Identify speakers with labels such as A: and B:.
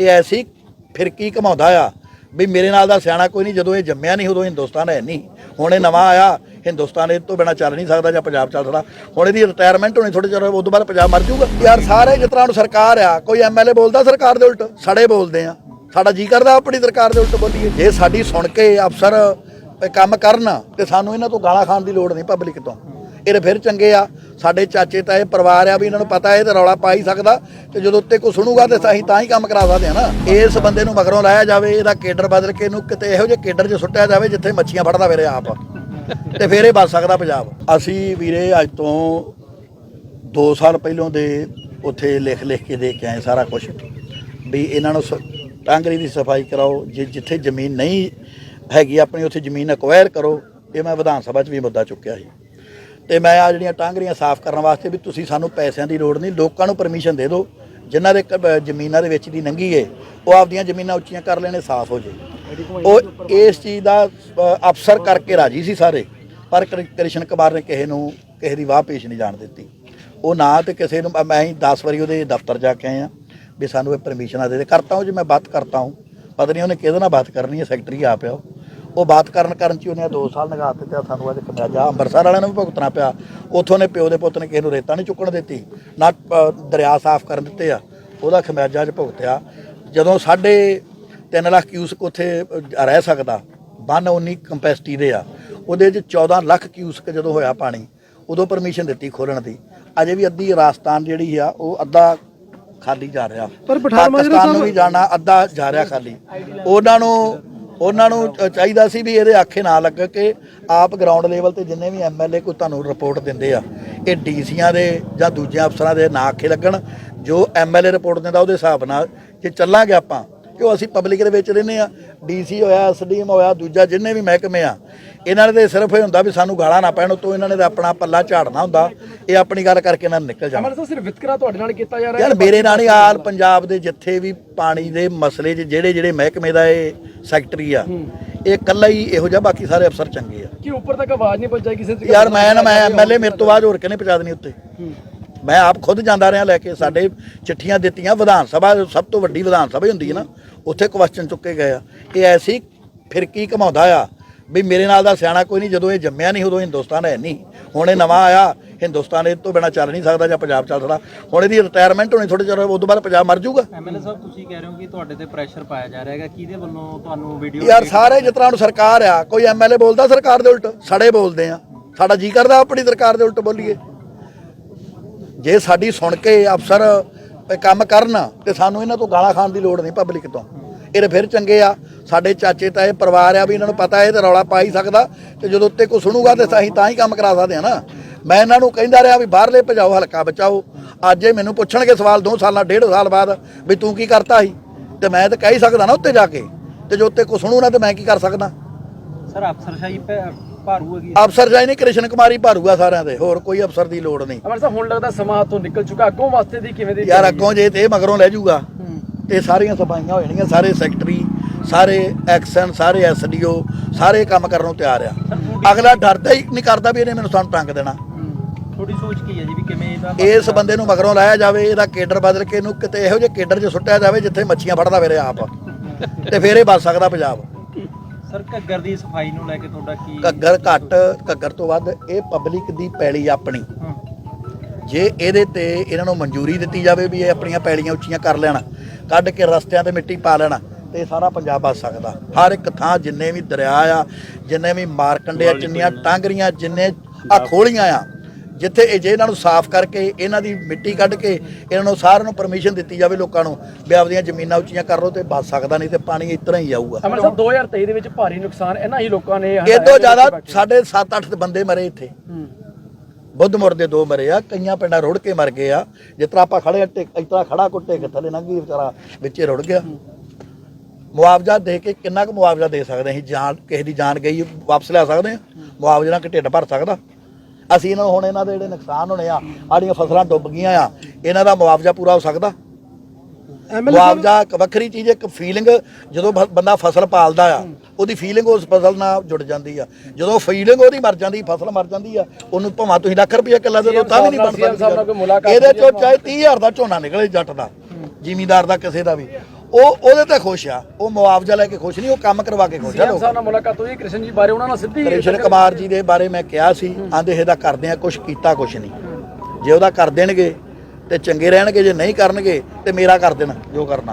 A: ਇਹ ਐਸੀ ਫਿਰਕੀ ਘਮਾਉਂਦਾ ਆ? ਵੀ ਮੇਰੇ ਨਾਲ ਦਾ ਸਿਆਣਾ ਕੋਈ ਨਹੀਂ, ਜਦੋਂ ਇਹ ਜੰਮਿਆ ਨਹੀਂ, ਉਦੋਂ ਹਿੰਦੁਸਤਾਨ ਹੈ ਨਹੀਂ। ਹੁਣ ਇਹ ਨਵਾਂ ਆਇਆ, ਹਿੰਦੁਸਤਾਨ ਇਹ ਤੋਂ ਬਿਨਾ ਚੱਲ ਨਹੀਂ ਸਕਦਾ ਜਾਂ ਪੰਜਾਬ ਚੱਲ ਸਕਦਾ। ਹੁਣ ਇਹਦੀ ਰਿਟਾਇਰਮੈਂਟ ਹੋਣੀ ਥੋੜੇ ਚਿਰ ਉਸ ਤੋਂ ਬਾਅਦ ਪੰਜਾਬ ਮਰ ਜਾਊਗਾ। ਯਾਰ ਸਾਰੇ ਜਿਸ ਤਰ੍ਹਾਂ ਹੁਣ ਸਰਕਾਰ ਆ, ਕੋਈ ਐਮਐਲਏ ਬੋਲਦਾ ਸਰਕਾਰ ਦੇ ਉਲਟ? ਸੜੇ ਬੋਲਦੇ ਆ। ਸਾਡਾ ਜੀ ਕਰਦਾ ਆਪਣੀ ਸਰਕਾਰ ਦੇ ਉਲਟ ਬੋਲੀਏ। ਜੇ ਸਾਡੀ ਸੁਣ ਕੇ ਅਫਸਰ ਕੰਮ ਕਰਨ, ਤੇ ਸਾਨੂੰ ਇਹਨਾਂ ਤੋਂ ਗਾਲਾਂ ਖਾਣ ਦੀ ਲੋੜ ਨਹੀਂ ਪਬਲਿਕ ਤੋਂ। ਇਹ ਫਿਰ ਚੰਗੇ ਆ। ਸਾਡੇ ਚਾਚੇ ਤਾਂ ਇਹ ਪਰਿਵਾਰ ਆ ਵੀ ਇਹਨਾਂ ਨੂੰ ਪਤਾ ਇਹ ਤਾਂ ਰੌਲਾ ਪਾ ਹੀ ਸਕਦਾ ਤੇ ਜਦੋਂ ਉੱਤੇ ਕੋਈ ਸੁਣੂਗਾ ਤੇ ਅਸੀਂ ਤਾਂ ਹੀ ਕੰਮ ਕਰਾ ਸਕਦੇ ਆ ਨਾ। ਇਸ ਬੰਦੇ ਨੂੰ ਮਗਰੋਂ ਲਾਇਆ ਜਾਵੇ, ਇਹਦਾ ਕੇਡਰ ਬਦਲ ਕੇ ਇਹਨੂੰ ਕਿਤੇ ਇਹੋ ਜਿਹੇ ਕੇਡਰ 'ਚ ਸੁੱਟਿਆ ਜਾਵੇ ਜਿੱਥੇ ਮੱਛੀਆਂ ਫੜਦਾ ਫਿਰੇ ਆਪ। ਤੇ ਫਿਰ ਇਹ ਬਚ ਸਕਦਾ ਪੰਜਾਬ। ਅਸੀਂ ਵੀਰੇ ਅੱਜ ਤੋਂ 2 ਸਾਲ ਪਹਿਲੋਂ ਦੇ ਉੱਥੇ ਲਿਖ ਲਿਖ ਕੇ ਦੇ ਕੇ ਆਏ ਸਾਰਾ ਕੁਝ ਵੀ ਇਹਨਾਂ ਨੂੰ ਸ- ਟਾਂਗਰੀ ਦੀ ਸਫ਼ਾਈ ਕਰਾਓ, ਜੇ ਜਿੱਥੇ ਜ਼ਮੀਨ ਨਹੀਂ ਹੈਗੀ, ਆਪਣੀ ਉੱਥੇ ਜ਼ਮੀਨ ਅਕਵਾਇਰ ਕਰੋ। ਇਹ ਮੈਂ ਵਿਧਾਨ ਸਭਾ 'ਚ ਵੀ ਮੁੱਦਾ ਚੁੱਕਿਆ ਸੀ। ਤੇ ਮੈਂ ਆ ਜਿਹੜੀਆਂ ਟਾਂਗਰੀਆਂ ਸਾਫ਼ ਕਰਨ ਵਾਸਤੇ ਵੀ ਤੁਸੀਂ ਸਾਨੂੰ ਪੈਸਿਆਂ ਦੀ ਲੋੜ ਨਹੀਂ ਲੋਕਾਂ ਨੂੰ ਪਰਮਿਸ਼ਨ ਦੇ ਦਿਓ। ਜਿਨ੍ਹਾਂ ਦੇ ਕ- ਜ਼ਮੀਨਾਂ ਦੇ ਵਿੱਚ ਦੀ ਨੰਗੀ ਏ ਉਹ ਆਪਦੀਆਂ ਜ਼ਮੀਨਾਂ ਉੱਚੀਆਂ ਕਰ ਲੈਣੇ ਸਾਫ਼ ਹੋ ਜੇ। ਉਹ ਇਸ ਚੀਜ਼ ਦਾ ਅ, ਅਫਸਰ ਕਰਕੇ ਰਾਜੀ ਸੀ ਸਾਰੇ ਪਰ ਕ੍ਰਿ- ਕ੍ਰਿਸ਼ਨ ਕੁਮਾਰ ਨੇ ਕਿਸੇ ਨੂੰ ਕਿਸੇ ਦੀ ਵਾਹ ਪੇਸ਼ ਨਹੀਂ ਜਾਣ ਦਿੱਤੀ। ਉਹ ਨਾ ਤੇ ਕਿਸੇ ਨੂੰ ਮੈਂ ਹੀ 10 ਵਾਰੀ ਉਹਦੇ ਦਫ਼ਤਰ ਜਾ ਕੇ ਆਏ ਆ ਵੀ ਸਾਨੂੰ ਇਹ ਪਰਮਿਸ਼ਨਾਂ ਦੇ ਦੇ। ਕਰਤਾ ਹੂੰ ਜੀ ਮੈਂ ਬਾਤ ਕਰਤਾ ਹੂੰ। ਪਤਾ ਨਹੀਂ ਉਹਨੇ ਕਿਹਦੇ ਨਾਲ ਬਾਤ ਕਰਨੀ ਹੈ ਸੈਕਟਰੀ ਆ ਪਿਆ ਉਹ। ਬਾਤ ਕਰਨ ਕਰਨ ਚ ਉਹਨੇ 2 ਸਾਲ ਲਗਾ ਦਿੱਤੇ ਆ ਸਾਨੂੰ ਅੱਜ ਖਮਿਆਜਾ ਅੰਮ੍ਰਿਤਸਰ ਵਾਲਿਆਂ ਨੂੰ ਵੀ ਭੁਗਤਣਾ ਪਿਆ। ਉਥੋਂ ਨੇ ਪਿਓ ਦੇ ਪੁੱਤ ਨੇ ਕਿਸੇ ਨੂੰ ਰੇਤਾ ਨਹੀਂ ਚੁੱਕਣ ਦਿੱਤੀ ਨਾ ਦਰਿਆ ਸਾਫ਼ ਕਰਨ ਦਿੱਤੇ ਆ। ਉਹਦਾ ਖਮਿਆਜਾ ਚ ਭੁਗਤਿਆ। ਜਦੋਂ ਸਾਡੇ 3 ਲੱਖ ਕਿਊਸਕ ਉੱਥੇ ਰਹਿ ਸਕਦਾ ਬੰਨ 19 ਕੰਪੈਸਿਟੀ ਦੇ ਆ। ਉਹਦੇ ਚ 14 ਲੱਖ ਕਿਊਸਕ ਜਦੋਂ ਹੋਇਆ ਪਾਣੀ ਉਦੋਂ ਪਰਮਿਸ਼ਨ ਦਿੱਤੀ ਖੋਲਣ ਦੀ। ਅਜੇ ਵੀ ਅੱਧੀ ਰਾਜਸਥਾਨ ਜਿਹੜੀ ਆ ਉਹ ਅੱਧਾ ਖਾਲੀ ਜਾ ਰਿਹਾ।
B: ਪਰ ਪਠਾਨ
A: ਨੂੰ ਵੀ ਜਾਣਾ ਅੱਧਾ ਜਾ ਰਿਹਾ ਖਾਲੀ। ਉਹਨਾਂ ਨੂੰ ਉਹਨਾਂ ਨੂੰ ਚਾਹੀਦਾ ਸੀ ਵੀ ਇਹਦੇ ਆਖੇ ਨਾ ਲੱਗ ਕੇ ਆਪ ਗਰਾਊਂਡ ਲੈਵਲ ਤੇ ਜਿੰਨੇ ਵੀ ਐਮਐਲਏ ਕੋਈ ਤੁਹਾਨੂੰ ਰਿਪੋਰਟ ਦਿੰਦੇ ਆ, ਇਹ ਡੀਸੀਆਂ ਦੇ ਜਾਂ ਦੂਜਿਆਂ ਅਫਸਰਾਂ ਦੇ ਨਾ ਆਖੇ ਲੱਗਣ, ਜੋ ਐਮਐਲਏ ਰਿਪੋਰਟ ਦਿੰਦਾ ਉਹਦੇ ਹਿਸਾਬ ਨਾਲ ਜੇ ਚੱਲਾਂਗੇ ਆਪਾਂ, ਕਿਉਂ ਅਸੀਂ ਪਬਲਿਕ ਦੇ ਵਿੱਚ ਰਹਿੰਦੇ ਆ ਡੀਸੀ ਹੋਇਆ ਐਸਡੀਐਮ ਹੋਇਆ, ਦੂਜਾ ਜਿੰਨੇ ਵੀ ਮਹਿਕਮੇ ਆ, ਇਹਨਾਂ ਨੇ ਤੇ ਸਿਰਫ ਇਹ ਹੁੰਦਾ ਵੀ ਸਾਨੂੰ ਗਾਲਾਂ ਨਾ ਪੈਣ ਤੋਂ ਇਹਨਾਂ ਨੇ ਤਾਂ ਆਪਣਾ ਪੱਲਾ ਝਾੜਨਾ ਹੁੰਦਾ ਇਹ ਆਪਣੀ ਗੱਲ ਕਰਕੇ ਇਹਨਾਂ ਨੂੰ ਨਿਕਲ ਜਾਣਾ
B: ਅਮਰ ਸਿਰਫ ਵਿਤਕਰਾ ਤੁਹਾਡੇ ਨਾਲ ਕੀਤਾ ਜਾ ਰਿਹਾ
A: ਯਾਰ ਮੇਰੇ ਨਾਲ ਹੀ ਆਲ ਪੰਜਾਬ ਦੇ ਜਿੱਥੇ ਵੀ ਪਾਣੀ ਦੇ ਮਸਲੇ 'ਚ ਜਿਹੜੇ ਜਿਹੜੇ ਮਹਿਕਮੇ ਦਾ ਇਹ ਸੈਕਟਰੀ ਆ ਇਹ ਇਕੱਲਾ ਹੀ ਇਹੋ ਜਿਹਾ ਬਾਕੀ ਸਾਰੇ ਅਫਸਰ ਚੰਗੇ ਆ।
B: ਕਿ ਉੱਪਰ ਤੱਕ ਆਵਾਜ਼ ਨਹੀਂ ਪਹੁੰਚਾਈ ਕਿਸੇ ਤਰੀਕੇ
A: ਯਾਰ ਮੈਂ ਨਾ ਮੈਂ ਐਮਐਲਏ ਮੇਰੇ ਤੋਂ ਬਾਅਦ ਹੋਰ ਕਿਹਨੇ ਪਹੁੰਚਾ ਦੇਣੀ ਉੱਤੇ? ਮੈਂ ਆਪ ਖੁਦ ਜਾਂਦਾ ਰਿਹਾ ਲੈ ਕੇ ਸਾਡੇ ਚਿੱਠੀਆਂ ਦਿੱਤੀਆਂ ਵਿਧਾਨ ਸਭਾ ਸਭ ਤੋਂ ਵੱਡੀ ਵਿਧਾਨ ਸਭਾ ਹੀ ਹੁੰਦੀ ਹੈ ਨਾ ਉੱਥੇ ਕੁਐਸਚਨ ਚੁੱਕੇ ਗਏ ਆ। ਇਹ ਐਸੀ ਫਿਰਕੀ ਘਮਾਉਂਦਾ ਆ? ਵੀ ਮੇਰੇ ਨਾਲ ਦਾ ਸਿਆਣਾ ਕੋਈ ਨਹੀਂ ਜਦੋਂ ਇਹ ਜੰਮਿਆ ਨਹੀਂ ਉਦੋਂ ਹਿੰਦੁਸਤਾਨ ਹੈ ਨਹੀਂ। ਹੁਣ ਇਹ ਨਵਾਂ ਆਇਆ ਹਿੰਦੁਸਤਾਨ ਇਹ ਤੋਂ ਬਿਨਾ ਚੱਲ ਨਹੀਂ ਸਕਦਾ ਜਾਂ ਪੰਜਾਬ ਚੱਲ ਸਕਦਾ। ਹੁਣ ਇਹਦੀ ਰਿਟਾਇਰਮੈਂਟ ਹੋਣੀ ਥੋੜੇ ਚਿਰ ਉਸ ਤੋਂ ਬਾਅਦ ਪੰਜਾਬ ਮਰ ਜਾਊਗਾ।
C: ਐਮਐਲਏ ਸਾਹਿਬ ਤੁਸੀਂ ਕਹਿ ਰਹੇ ਹੋ ਕਿ ਤੁਹਾਡੇ ਤੇ ਪ੍ਰੈਸ਼ਰ ਪਾਇਆ ਜਾ ਰਿਹਾ ਹੈਗਾ। ਕਿਹਦੇ ਵੱਲੋਂ ਤੁਹਾਨੂੰ ਵੀਡੀਓ
A: ਯਾਰ ਸਾਰੇ ਜਿਸ ਤਰ੍ਹਾਂ ਹੁਣ ਸਰਕਾਰ ਆ ਕੋਈ ਐਮਐਲਏ ਬੋਲਦਾ ਸਰਕਾਰ ਦੇ ਉਲਟ ਸੜੇ ਬੋਲਦੇ ਆ। ਸਾਡਾ ਜੀ ਕਰਦਾ ਆਪਣੀ ਸਰਕਾਰ ਦੇ ਉਲਟ ਬੋਲੀਏ। ਜੇ ਸਾਡੀ ਸੁਣ ਕੇ ਅਫਸਰ ਇਹ ਕੰਮ ਕਰਨ ਤੇ ਸਾਨੂੰ ਇਹਨਾਂ ਤੋਂ ਗਾਲਾਂ ਖਾਣ ਦੀ ਲੋੜ ਨਹੀਂ ਪਬਲਿਕ ਤੋਂ। ਇਹ ਫਿਰ ਚੰਗੇ ਆ। ਸਾਡੇ ਚਾਚੇ ਤਾਏ ਪਰਿਵਾਰ ਆ ਵੀ ਇਹਨਾਂ ਨੂੰ ਪਤਾ ਇਹ ਤੇ ਰੌਲਾ ਪਾ ਹੀ ਸਕਦਾ ਤੇ ਜਦੋਂ ਉੱਤੇ ਕੋਈ ਸੁਣੂਗਾ ਤੇ ਅਸੀਂ ਤਾਂ ਹੀ ਕੰਮ ਕਰਾ ਸਕਦੇ ਆ ਨਾ। ਮੈਂ ਇਹਨਾਂ ਨੂੰ ਕਹਿੰਦਾ ਰਿਹਾ ਵੀ ਬਾਹਰਲੇ ਭਜਾਓ ਹਲਕਾ ਬਚਾਓ। ਅੱਜ ਇਹ ਮੈਨੂੰ ਪੁੱਛਣਗੇ ਸਵਾਲ 2 ਸਾਲਾਂ ਡੇਢ ਸਾਲ ਬਾਅਦ ਵੀ ਤੂੰ ਕੀ ਕਰਤਾ ਸੀ? ਤੇ ਮੈਂ ਤਾਂ ਕਹਿ ਹੀ ਸਕਦਾ ਨਾ ਉੱਤੇ ਜਾ ਕੇ। ਤੇ ਜੋ ਉੱਤੇ ਕੋਈ ਸੁਣੂ ਨਾ ਤੇ ਮੈਂ ਕੀ ਕਰ ਸਕਦਾ?
C: ਸਰ ਅਫਸਰਸ਼ਾਹੀ ਭਾਰੂ ਹੈਗੀ
A: ਅਫਸਰ ਜਾਈ ਨਹੀਂ ਕ੍ਰਿਸ਼ਨ ਕੁਮਾਰੀ ਭਾਰੂਗਾ ਸਾਰਿਆਂ ਦੇ। ਹੋਰ ਕੋਈ ਅਫਸਰ ਦੀ ਲੋੜ ਨਹੀਂ।
B: ਅਮਰ ਸਾਹਿਬ ਹੁਣ ਲੱਗਦਾ ਸਮਾਂ ਹੱਥੋਂ ਨਿਕਲ ਚੁੱਕਾ। ਅੱਗੋਂ ਵਾਸਤੇ ਦੀ ਕਿਵੇਂ ਦੀ
A: ਯਾਰ ਅੱਗੋਂ ਜੇ ਤੇ ਇਹ ਮਗਰੋਂ ਲੈ ਜਾਊਗਾ। ਤੇ ਸਾਰੀਆਂ ਸਫਾਈਆਂ ਹੋ ਜਾਣਗੀਆਂ ਸਾਰੇ ਸੈਕਟਰੀ ਸਾਰੇ ਐਕਸ਼ਨ ਸਾਰੇ ਐਸਡੀਓ ਸਾਰੇ ਕੰਮ ਕਰਨ ਨੂੰ ਤਿਆਰ ਆ। ਅਗਲਾ ਡਰਦਾ ਹੀ ਨਹੀਂ ਕਰਦਾ ਵੀ ਇਹਨੇ ਮੈਨੂੰ ਸਾਨੂੰ ਟੰਗ ਦੇਣਾ।
C: ਥੋੜੀ ਸੋਚ ਕੀ ਹੈ ਜੀ ਵੀ ਕਿਵੇਂ ਇਹਦਾ
A: ਇਸ ਬੰਦੇ ਨੂੰ ਮਗਰੋਂ ਲਾਇਆ ਜਾਵੇ ਇਹਦਾ ਕੇਡਰ ਬਦਲ ਕੇ ਇਹਨੂੰ ਕਿਤੇ ਇਹੋ ਜਿਹੇ ਕੇਡਰ 'ਚ ਸੁੱਟਿਆ ਜਾਵੇ ਜਿੱਥੇ ਮੱਛੀਆਂ ਫੜਦਾ ਫਿਰੇ ਆਪ। ਤੇ ਫਿਰ ਇਹ ਬਚ ਸਕਦਾ ਪੰਜਾਬ।
C: ਸਰ ਘੱਗਰ ਦੀ ਸਫ਼ਾਈ ਨੂੰ ਲੈ ਕੇ ਤੁਹਾਡਾ ਕੀ
A: ਘੱਗਰ ਘੱਟ ਘੱਗਰ ਤੋਂ ਵੱਧ ਇਹ ਪਬਲਿਕ ਦੀ ਪੈਲੀ ਆਪਣੀ। ਜੇ ਇਹਦੇ ਤੇ ਇਹਨਾਂ ਨੂੰ ਮਨਜ਼ੂਰੀ ਦਿੱਤੀ ਜਾਵੇ ਵੀ ਇਹ ਆਪਣੀਆਂ ਪੈਲੀਆਂ ਉੱਚੀਆਂ ਕਰ ਲੈਣ ਕੱਢ ਕੇ ਰਸਤਿਆਂ ਤੇ ਮਿੱਟੀ ਪਾ ਲੈਣ ਤੇ ਇਹ ਸਾਰਾ ਪੰਜਾਬ ਬਚ ਸਕਦਾ। ਹਰ ਇੱਕ ਥਾਂ ਜਿੰਨੇ ਵੀ ਦਰਿਆ ਆ ਜਿੰਨੇ ਵੀ ਮਾਰਕੰਡੇ ਆ ਜਿੰਨੀਆਂ ਟਾਂਗਰੀਆਂ ਜਿੰਨੇ ਆ ਖੋਲੀਆਂ ਆ ਜਿੱਥੇ ਇਹ ਜੇ ਇਹਨਾਂ ਨੂੰ ਸਾਫ਼ ਕਰਕੇ ਇਹਨਾਂ ਦੀ ਮਿੱਟੀ ਕੱਢ ਕੇ ਇਹਨਾਂ ਨੂੰ ਸਾਰਿਆਂ ਨੂੰ ਪਰਮਿਸ਼ਨ ਦਿੱਤੀ ਜਾਵੇ ਲੋਕਾਂ ਨੂੰ ਵੀ ਆਪਦੀਆਂ ਜ਼ਮੀਨਾਂ ਉੱਚੀਆਂ ਕਰ ਲਓ ਤੇ ਬਚ ਸਕਦਾ ਨਹੀਂ ਤੇ ਪਾਣੀ ਤਰ੍ਹਾਂ ਹੀ ਆਊਗਾ।
B: ਅਮਰ ਸਾਹਿਬ 2023 ਦੇ ਵਿੱਚ ਭਾਰੀ ਨੁਕਸਾਨ ਇਹਨਾਂ ਹੀ ਲੋਕਾਂ ਨੇ
A: ਇਹ ਤੋਂ ਜ਼ਿਆਦਾ ਸਾਡੇ 7-8 ਬੰਦੇ ਮਰੇ ਇੱਥੇ। ਬੁੱਧਮੁਰ ਦੇ ਦੋ ਮਰੇ ਆ ਕਈਆਂ ਪਿੰਡਾਂ ਰੁੜ ਕੇ ਮਰ ਗਏ ਆ। ਜਿਸ ਤਰ੍ਹਾਂ ਆਪਾਂ ਖੜੇ ਤਰ੍ਹਾਂ ਖੜਾ ਕੁੱਟੇ ਕੇ ਥੱਲੇ ਲੰਘੀ ਵਿਚਾਰਾ ਵਿੱਚੇ ਰੁੜ ਗਿਆ। ਮੁਆਵਜ਼ਾ ਦੇ ਕੇ ਕਿੰਨਾ ਕੁ ਮੁਆਵਜ਼ਾ ਦੇ ਸਕਦੇ ਅਸੀਂ ਜਾਨ ਕਿਸੇ ਦੀ ਜਾਨ ਗਈ ਵਾਪਸ ਲਿਆ ਸਕਦੇ ਹਾਂ। ਮੁਆਵਜ਼ੇ ਨਾਲ ਕਿ ਢਿੱਡ ਭਰ ਸਕਦਾ? ਅਸੀਂ ਇਹਨਾਂ ਨੂੰ ਹੁਣ ਇਹਨਾਂ ਦੇ ਜਿਹੜੇ ਨੁਕਸਾਨ ਹੋਣੇ ਆ ਆੜੀਆਂ ਫਸਲਾਂ ਡੁੱਬ ਗਈਆਂ ਆ ਇਹਨਾਂ ਦਾ ਮੁਆਵਜ਼ਾ ਪੂਰਾ ਹੋ ਸਕਦਾ? ਮੁਆਵਜ਼ਾ ਇੱਕ ਵੱਖਰੀ ਚੀਜ਼ ਇੱਕ ਫੀਲਿੰਗ ਜਦੋਂ ਬ- ਬੰਦਾ ਫਸਲ ਪਾਲਦਾ ਆ ਉਹਦੀ ਫੀਲਿੰਗ ਉਸ ਫਸਲ ਨਾਲ ਜੁੜ ਜਾਂਦੀ ਆ। ਜਦੋਂ ਫੀਲਿੰਗ ਉਹਦੀ ਮਰ ਜਾਂਦੀ ਫਸਲ ਮਰ ਜਾਂਦੀ ਆ ਉਹਨੂੰ ਭਾਵੇਂ ਤੁਸੀਂ ਲੱਖ ਰੁਪਏ ਕਿੱਲਾ ਦੇ ਦਿਓ ਤਾਂ ਵੀ ਨਹੀਂ ਬਣ
B: CM ਸਾਹਿਬ ਨਾਲ ਕੋਈ
A: ਸਕਦੀ
B: ਮੁਲਾਕਾਤ
A: ਇਹਦੇ ਚੋਂ ਚਾਹੇ 30000 ਦਾ ਝੋਨਾ ਨਿਕਲੇ ਜੱਟ ਦਾ ਜ਼ਿਮੀਂਦਾਰ ਦਾ ਕਿਸੇ ਦਾ ਵੀ। ਉਹ ਉਹਦੇ ਤੇ ਖੁਸ਼ ਆ। ਉਹ ਮੁਆਵਜ਼ਾ ਲੈ ਕੇ ਖੁਸ਼ ਨਹੀਂ ਉਹ ਕੰਮ ਕਰਵਾ ਕੇ ਖੁਸ਼ ਆ ਲੋਕ।
B: ਸਾਹਿਬ ਨਾਲ ਮੁਲਾਕਾਤ ਹੋਈ ਕ੍ਰਿਸ਼ਨ ਜੀ ਬਾਰੇ ਉਹਨਾਂ ਨਾਲ ਸਿੱਧੀ
A: ਕ੍ਰਿਸ਼ਨ ਕੁਮਾਰ ਜੀ ਦੇ ਬਾਰੇ ਮੈਂ ਕਿਹਾ ਸੀ ਆਂਦੇ ਇਹਦਾ ਕਰਦੇ ਆ ਕੁਝ ਕੀਤਾ ਕੁਝ ਨਹੀਂ। ਜੇ ਉਹਦਾ ਕਰ ਦੇਣਗੇ ਤੇ ਚੰਗੇ ਰਹਿਣਗੇ ਜੇ ਨਹੀਂ ਕਰਨਗੇ ਤੇ ਮੇਰਾ ਕਰ ਦੇਣ ਜੋ ਕਰਨਾ।